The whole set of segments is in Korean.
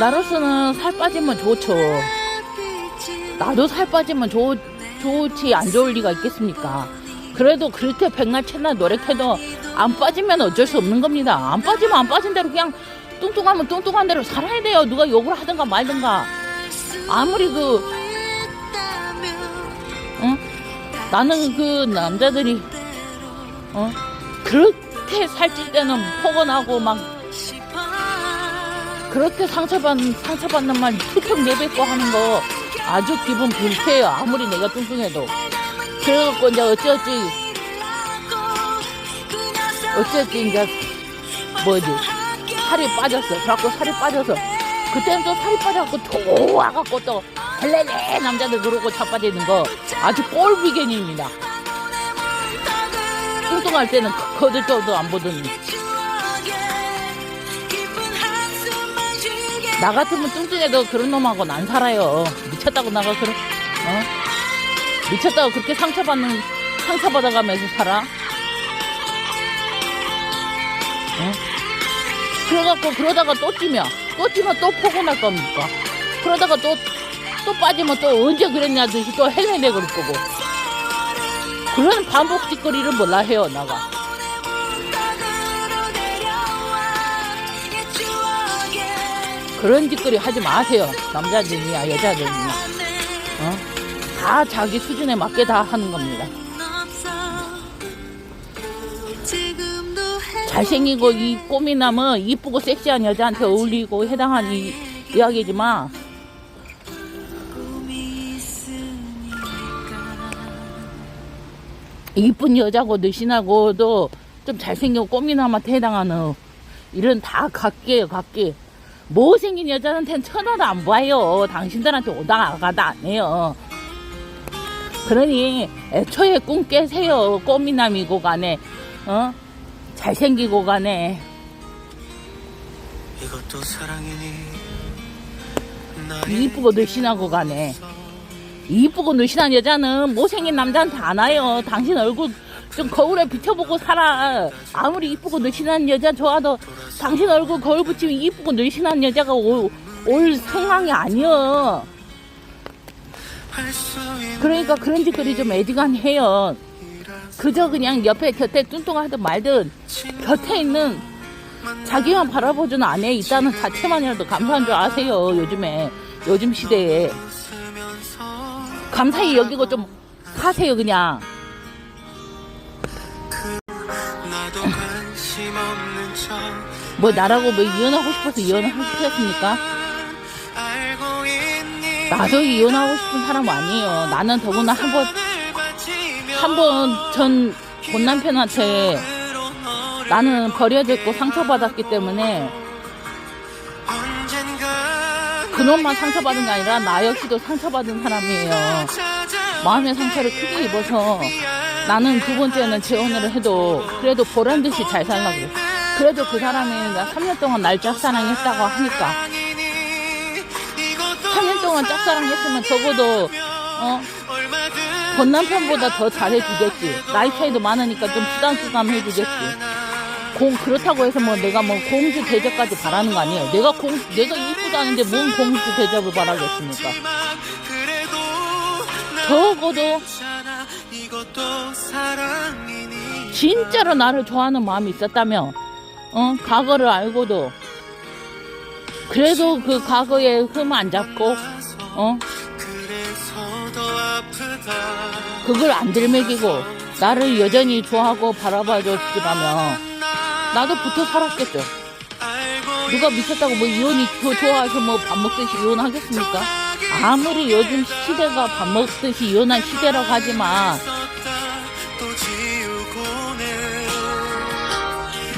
나로서는 살 빠지면 좋죠. 나도 살 빠지면 좋, 좋지 안 좋을 리가 있겠습니까? 그래도 그렇게 백날 채날 노력해도 안 빠지면 어쩔 수 없는 겁니다. 안 빠지면 안 빠진 대로 그냥 뚱뚱하면 뚱뚱한 대로 살아야 돼요. 누가 욕을 하든가 말든가. 아무리 그, 응? 나는 그 남자들이, 어? 그렇게 살찔 때는 포근하고 막 그렇게 상처받는, 상처받는 말 툭툭 내뱉고 하는 거 아주 기분 불쾌해요. 아무리 내가 뚱뚱해도. 그래갖고 이제 어찌어찌, 어찌어찌 이제 뭐지. 살이 빠졌어. 그래갖고 살이 빠져서. 그때는 또 살이 빠져갖고 좋아갖고 또 헬레레 남자들 그러고 자빠지는 거 아주 꼴비견입니다. 뚱뚱할 때는 거들떠도 안 보더니. 나 같으면 뚱뚱해도 그런 놈하고는 안 살아요. 미쳤다고 나가 그런 어? 미쳤다고 그렇게 상처받는 상처받아가면서 살아? 어? 그래갖고 그러다가 또 찌면 또 찌면 또 포근할 겁니까? 그러다가 또 또 빠지면 또 언제 그랬냐 듯이 또 헬레레 그럴 거고 그런 반복 짓거리를 몰라 해요 나가 그런 짓거리 하지 마세요. 남자들이야 여자들이야 어? 다 자기 수준에 맞게 다 하는 겁니다. 잘생기고 이 꼬미남은 이쁘고 섹시한 여자한테 어울리고 해당한 이 이야기지만 이쁜 여자고 늘씬하고도 좀 잘생기고 꼬미남한테 해당하는 이런 다 각계예요 각계 못생긴 여자한테는 천원도 안 봐요. 당신들한테 오다 가다 안 해요. 그러니 애초에 꿈 깨세요. 꼬미남이고 간에 어? 잘생기고 간에. 이것도 사랑이니 이쁘고 늘씬하고 가네. 이쁘고 늘씬한 여자는 못생긴 남자한테 안 와요. 당신 얼굴 좀 거울에 비춰보고 살아. 아무리 이쁘고 늘씬한 여자 좋아도 당신 얼굴 거울 붙이면 이쁘고 늘씬한 여자가 올, 올 상황이 아니여. 그러니까 그런 짓거리 좀 애지간 해요. 그저 그냥 옆에 곁에 뚱뚱하든 말든 곁에 있는 자기만 바라보주는 아내 있다는 자체만이라도 감사한 줄 아세요. 요즘에 요즘 시대에 감사히 여기고 좀 사세요 그냥. 뭐 나라고 뭐 이혼하고 싶어서 이혼을 하셨습니까? 나도 이혼하고 싶은 사람 아니에요. 나는 더구나 한 번 한 번 전 본 남편한테 나는 버려졌고 상처받았기 때문에 그놈만 상처받은 게 아니라 나 역시도 상처받은 사람이에요. 마음의 상처를 크게 입어서 나는 두 번째는 재혼을 해도 그래도 보란 듯이 잘 살라고 그래. 그래도 그 사람이 나 3년 동안 날 짝사랑했다고 하니까 사랑이니 이것도 3년 동안 짝사랑했으면 적어도 어? 본 남편보다 더 잘해주겠지. 나이 차이도 많으니까 좀 쓰담쓰담 해주겠지. 공 그렇다고 해서 뭐 내가 뭐 공주 대접까지 바라는 거 아니에요. 내가 공 내가 이쁘다는데 뭔 공주 대접을 바라겠습니까? 적어도 이것도 사랑이니. 진짜로 나를 좋아하는 마음이 있었다면, 어? 과거를 알고도. 그래도 그 과거에 흠안 잡고, 어? 그걸 안 들먹이고 나를 여전히 좋아하고 바라봐줬더라면 나도 붙어 살았겠죠. 누가 미쳤다고 뭐 이혼이 더 좋아해서 뭐 밥 먹듯이 이혼하겠습니까? 아무리 요즘 시대가 밥 먹듯이 이혼한 시대라고 하지만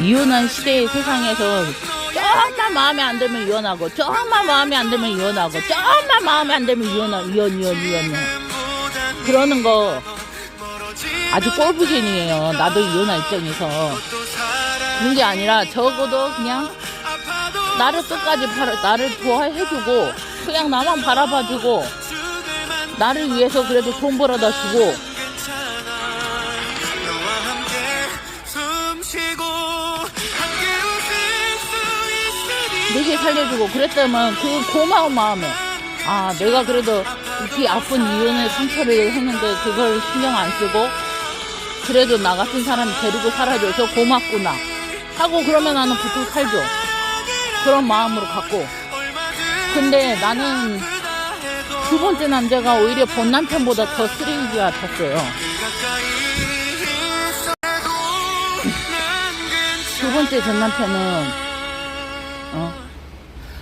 이혼한 시대의 세상에서 조금만 마음에 안 들면 이혼하고 조금만 마음에 안 들면 이혼하고 조금만 마음에 안 들면 이혼하 이혼 이혼 이혼 그러는 거 아주 꼴부견이에요. 나도 이혼할 입장에서 그런 게 아니라 적어도 그냥 나를 끝까지 바라, 나를 좋아해주고 그냥 나만 바라봐주고 나를 위해서 그래도 돈 벌어다 주고 내게 살려주고 그랬다면 그 고마운 마음에. 아 내가 그래도 이렇게 아픈 이혼의 상처를 했는데 그걸 신경 안 쓰고 그래도 나 같은 사람 데리고 살아줘서 고맙구나. 하고 그러면 나는 붙고 살죠 그런 마음으로 갖고. 근데 나는 두 번째 남자가 오히려 본 남편보다 더 쓰레기 같았어요. 두 번째 전 남편은 어,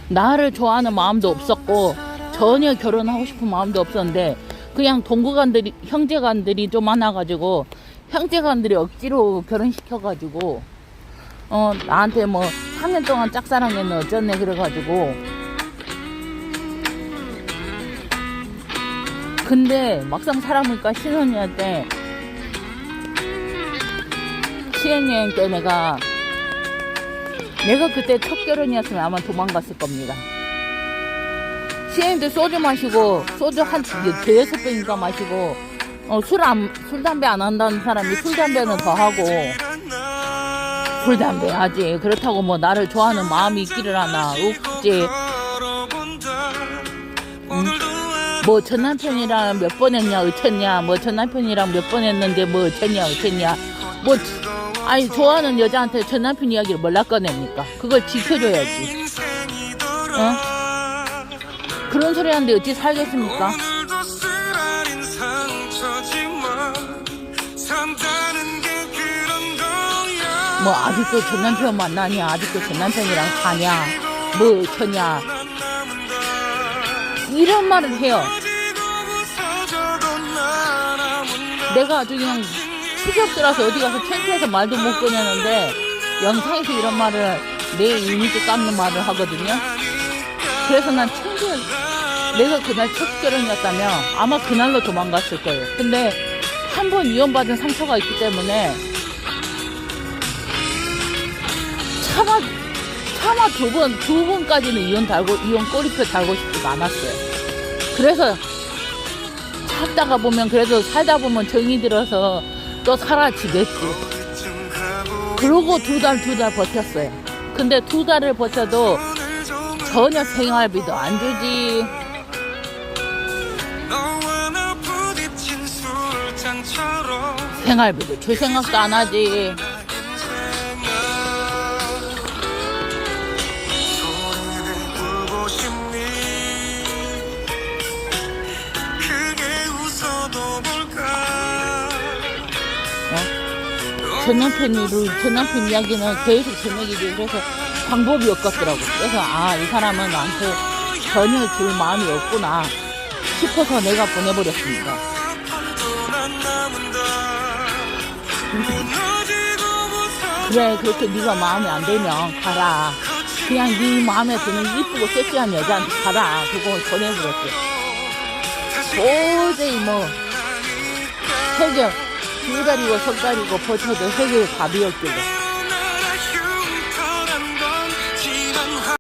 나를 좋아하는 마음도 없었고 전혀 결혼하고 싶은 마음도 없었는데 그냥 동거간들이 형제간들이 좀 많아가지고 형제간들이 억지로 결혼시켜가지고 어 나한테 뭐 3년 동안 짝사랑했네 어쩌네 그래가지고 근데 막상 살아보니까 신혼이한테 시행여행 때 내가 내가 그때 첫 결혼이었으면 아마 도망갔을 겁니다. 시행 때 소주 마시고 소주 한 대여섯 병인가 마시고 어, 술 안, 술 담배 안 한다는 사람이 술 담배는 더 하고 술 담배 하지. 그렇다고 뭐 나를 좋아하는 마음이 있기를 하나. 없지. 뭐전 남편이랑 몇 번 했냐 어쨌냐 뭐 전 남편이랑 몇 번 했는데 뭐 어쨌냐 어쨌냐. 뭐 아니 좋아하는 여자한테 전 남편 이야기를 몰라 꺼냅니까? 그걸 지켜줘야지. 어? 그런 소리 하는데 어찌 살겠습니까 뭐 아직도 전 남편 만나냐 아직도 전 남편이랑 사냐 뭐 어쩌냐 이런 말을 해요 내가 아주 그냥 추격들어서 어디 가서 창피해서 말도 못 꺼내는데 영상에서 이런 말을 내 이미지 깎는 말을 하거든요. 그래서 난 창피해. 내가 그날 첫 결혼이었다면 아마 그날로 도망갔을 거예요. 근데 한 번 이혼받은 상처가 있기 때문에 차마 두 번, 두 번까지는 이혼 달고, 이혼 꼬리표 달고 싶지가 않았어요. 그래서 찾다가 보면 그래도 살다 보면 정이 들어서 또 사라지겠지. 그러고 두 달, 두 달 버텼어요. 근데 두 달을 버텨도 전혀 생활비도 안 주지. 생활비도 줄 생각도 안 하지. 전 남편이, 전 남편 이야기는 계속 제목이지. 그래서 방법이 없겠더라고. 그래서 아, 이 사람은 나한테 전혀 줄 마음이 없구나 싶어서 내가 보내버렸습니다. 그래, 그렇게 네가 마음에 안 들면 가라. 그냥 네 마음에 드는 이쁘고 섹시한 여자한테 가라. 그거 보내버렸어. 도저히 뭐, 해결, 두 달이고 석 달이고 버텨도 해결 답이었길래.